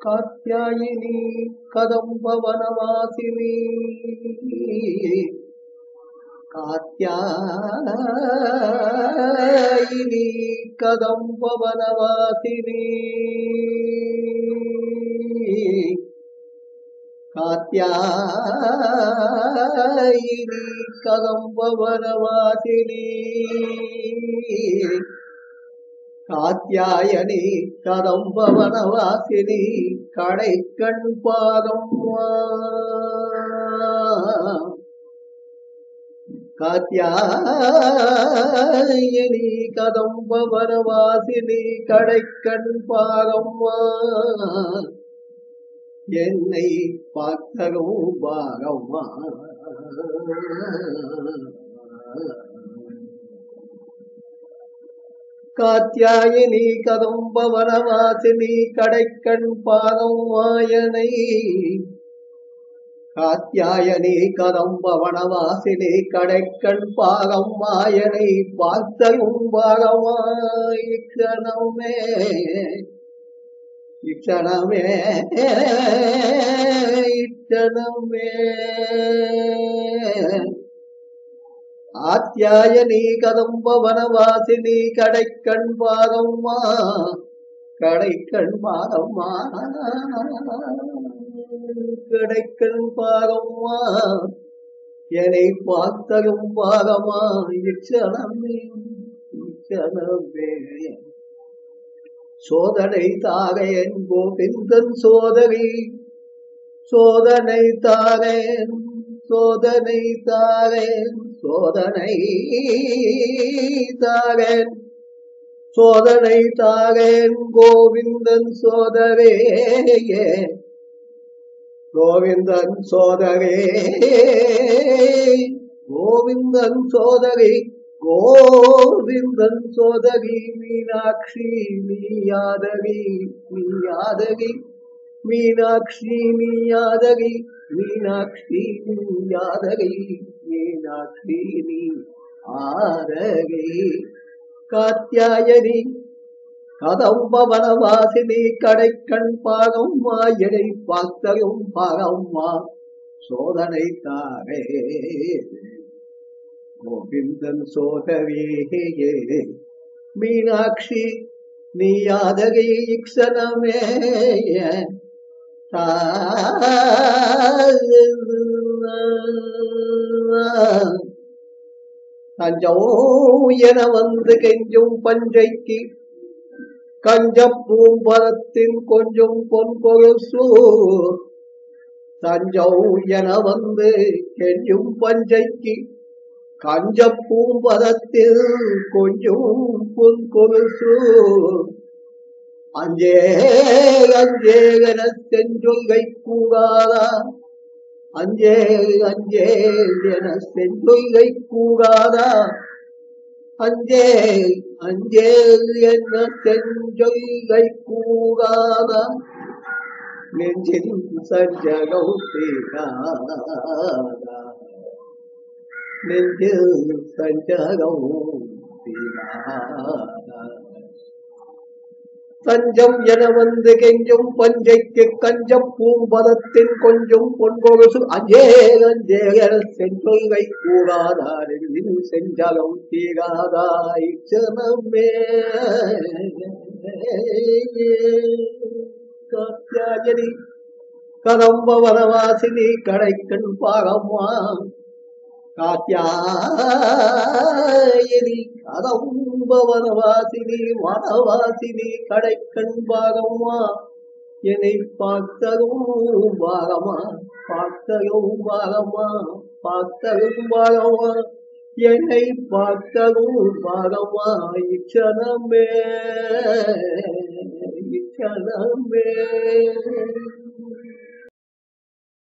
காத்தியாயினி கதம்பவனவாசினி காத்தியாயினி கதம்பவனவாசினி காத்தியாயினி கதம்பவனவாசினி காத்தியாயனி கதம்பவனவாசினி கடை கண் பாதம் காத்தியாயனி கதம்பவனவாசினி கடை கண் பாதம் என்னை பார்த்தரும் பாகம்மா காத்தியாயினி கதம்ப வனவாசினி கடைக்கண் பாதம் வாயனை. காத்தியாயனி கதம்பவனவாசினி கடைக்கண் பாகம் மாயனை பார்த்தலும் பாகமாய் இக்கணமே இக்கணமே இட்டணமே ஆத்தியாயனி கதம்ப வனவாசினி கடைக்கண் பாதம்மா கடைக்கண் பாதம்மா கடைக்கண் பாரம்மா என்னை பார்த்தரும் பாரமா இச்சனமே இச்சனமே. சோதனை தாகையன் கோவிந்தன் சோதரி சோதனை தாரேன் சோதனை தாரேன் சோதனை தாரேன் சோதனை தாரேன் கோவிந்தன் சோதவே கோவிந்தன் சோதவே கோவிந்தன் சோதரி கோவிந்தன் சோதரி மீனாட்சி நீயாதரி நீயாதரி மீனாட்சி நீ யாதகை மீனாட்சி நீ யாதகை மீனாட்சி நீ ஆதகை. காத்தியாயனி கதம்பவனவாசினி கடைக்கண் பாகம்மா எடை பார்த்தரும் பாகம்மா சோதனை தாரே. கோவிந்தன் சோதரே மீனாட்சி நீ யாதகை இக்ஷணமே தஞ்சோ என வந்து கெஞ்சும் பஞ்சைக்கு கஞ்ச பூம்பரத்தின் கொஞ்சம் பொன் கொலுசு தஞ்சோ என வந்து கெஞ்சும் பஞ்சைக்கு கஞ்ச பூம்பரத்தில் கொஞ்சம் பொன் கொலுசு அஞ்சே அஞ்சேகன செஞ்சொங்கை கூடாதா அஞ்சே அஞ்சே என செஞ்சொல்கை கூடாதா அஞ்சே அஞ்சே என்ன செஞ்சொங்கை கூடாதா நெஞ்சில் சஞ்சகம் தீராதா? நெஞ்சில் சஞ்சகம் தீராதா? தஞ்சம் என வந்து கெஞ்சும் பஞ்சைக்கு கஞ்சம் பூம்பதத்தின் கொஞ்சம் பொன்கொலுசு அஞ்சே அஞ்சே சென்றொல்வை சென்றொல்கை கூடாதாரில் செஞ்சலம் தீராதாய் ஜனமே காத்தியாயனி கதம்ப வனவாசினி கடைக்கண் பாகம்மா காத்தியாயி கதம்ப வனவாசினி வனவாசினி கடைக்கண் பாகம்மா. என்னை பார்த்ததும் பாகமா பார்த்ததும் பாகமா பார்த்ததும் பாகமா என்னை பார்த்ததும் பாகமா இச்சனமே இச்சனமே.